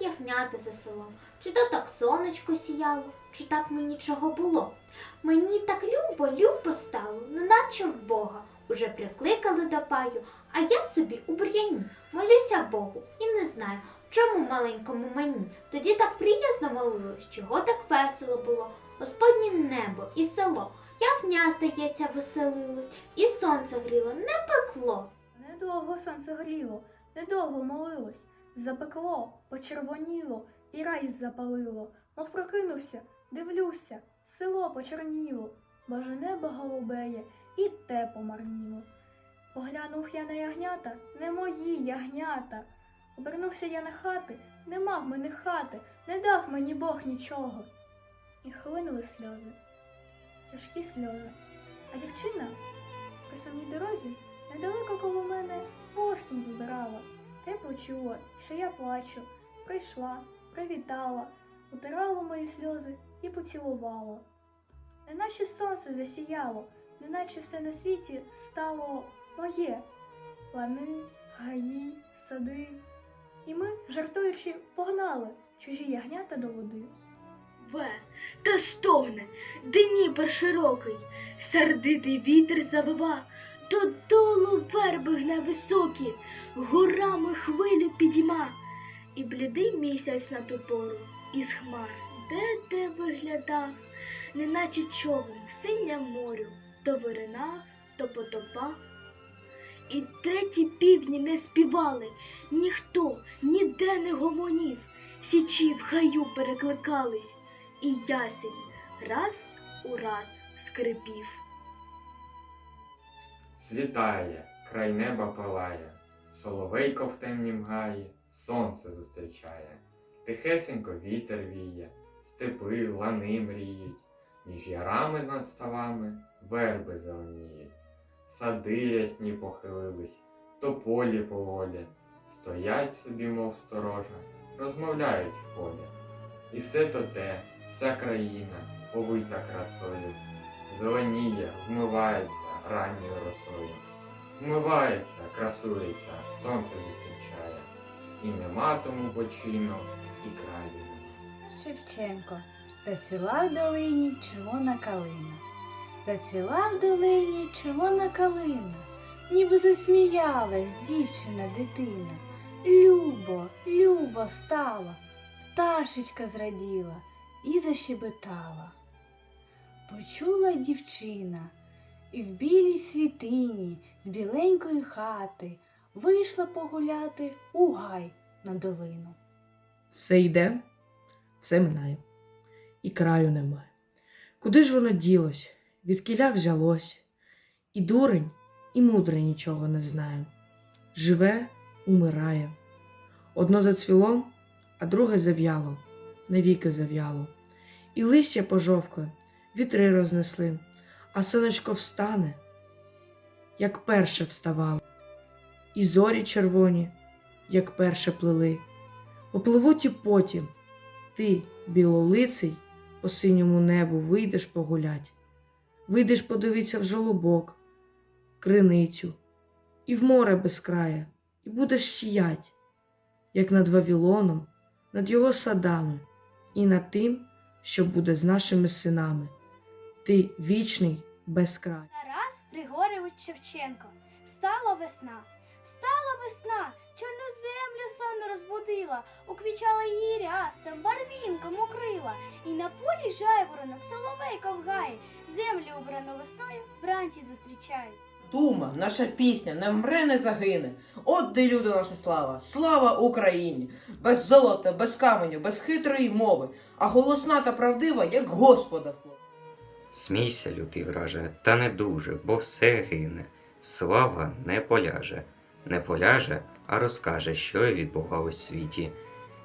ягнята за селом, чи то так сонечко сіяло, чи так мені чого було. Мені так любо, любо стало, неначе в Бога. Уже прикликали до паю, а я собі у бур'яні молюся Богу і не знаю, чому маленькому мені. Тоді так приязно молилось, чого так весело було. Господнє небо і село, ягня, здається, веселилось, і сонце гріло, не пекло. Недовго сонце горіло, недовго молилось, запекло, почервоніло, і рай запалило, мов прокинувся, дивлюся, село почорніло, боже небо голубеє, і те помарніло. Поглянув я на ягнята, не мої ягнята. Обернувся я на хати, нема в мене хати, не дав мені Бог нічого. І хлинули сльози, тяжкі сльози. А дівчина при самій дорозі недалеко коло мене волоскінь вибирала. Те почула, що я плачу, прийшла, привітала, утирала мої сльози і поцілувала. Неначе сонце засіяло, неначе все на світі стало моє. Лани, гаї, сади. І ми, жартуючи, погнали чужі ягнята до води. Ве, та стогне, Дніпер широкий, сердитий вітер завива, додолу верби гне високі, горами хвилю підійма, і блідий місяць на ту пору із хмар, де де виглядав, неначе човен в синям морю, то виринав, то потопав. І треті півні не співали, ніхто ніде не гомонів, січі в гаю перекликались, і ясень раз у раз скрипів. Світає, край неба палає, соловейко в темнім гаї, сонце зустрічає, тихесенько вітер віє, степи, лани мріють, між ярами над ставами верби зеленіють, сади ясні похилились, тополі поволі, стоять собі, мов сторожа, розмовляють в полі. І все то те, вся країна повита красою, зеленіє, вмивається ранньою росою. Вмивається, красується, сонце зустрічає, і нема тому почину, і краю. Шевченко. Зацвіла в долині червона калина. Зацвіла в долині червона калина, ніби засміялась дівчина дитина. Любо, любо стала, пташечка зраділа і защебетала. Почула дівчина, і в білій світині з біленької хати вийшла погуляти у гай на долину. Все йде, все минає, і краю немає. Куди ж воно ділось, відкіля взялось? І дурень, і мудрий нічого не знає. Живе, умирає. Одно зацвіло, а друге зав'яло, навіки зав'яло. І листя пожовкле, вітри рознесли, а сонечко встане, як перше вставало, і зорі червоні, як перше плили. Попливуть і потім, ти, білолиций, по синьому небу вийдеш погулять, вийдеш подивитися в жолобок, криницю, і в море безкрає, і будеш сіять, як над Вавилоном, над його садами, і над тим, що буде з нашими синами. Ти вічний безкрай. Тарас Григорьович Шевченко. Стала весна, стала весна, чорну землю сон розбудила, уквічала її рястом, барвінком укрила, і на полі жайворонок соловейко в гаї, землю убрану весною вранці зустрічають. Дума, наша пісня не вмре, не загине. От де люди наша слава, слава Україні! Без золота, без каменю, без хитрої мови, а голосна та правдива, як Господа слово. Смійся, лютий враже, та не дуже, бо все гине. Слава не поляже, не поляже, а розкаже, що й від Бога у світі,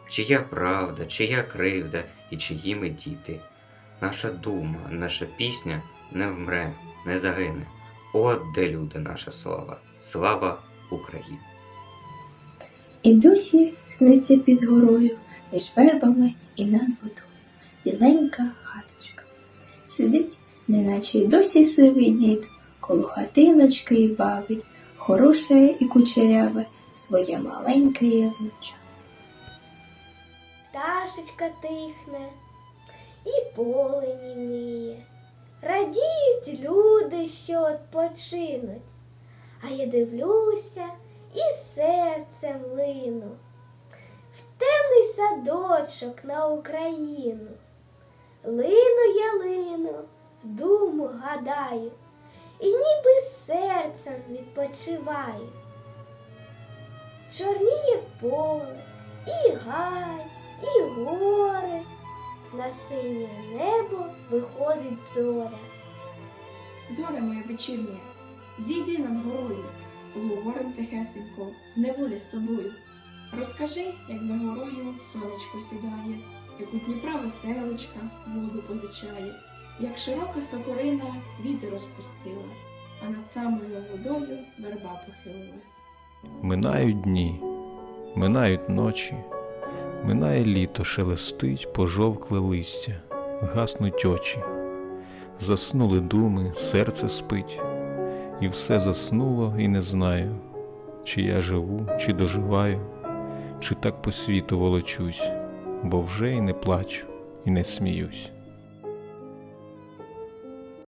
чия правда, чия кривда і чиї ми діти. Наша дума, наша пісня не вмре, не загине. От де люди наша слава, слава Україні! І досі сниться під горою, між вербами і над водою. Біленька хаточка. Сидить, неначе й досі сивий дід, коло хатиночки й бавить, хороше і кучеряве своє маленьке внуча. пташечка тихне, і поле німіє. Радіють люди, що відпочинуть, а я дивлюся і серцем лину в темний садочок на Україну. Лину я лину, думу гадаю, і ніби серцем відпочиваю. Чорніє поле, і гай, і гори, на синє небо виходить зоря. Зоря моя вечірня, зійди над горою, поговорим тихесенько, неволі з тобою. Розкажи, як за горою сонечко сідає, як у Дніпра веселочка воду позичає, як широка сокорина вітер розпустила, а над самою водою верба похилилась. Минають дні, минають ночі, минає літо, шелестить, пожовкле листя, гаснуть очі, заснули думи, серце спить, і все заснуло, і не знаю, чи я живу, чи доживаю, чи так по світу волочусь, бо вже й не плачу, і не сміюсь.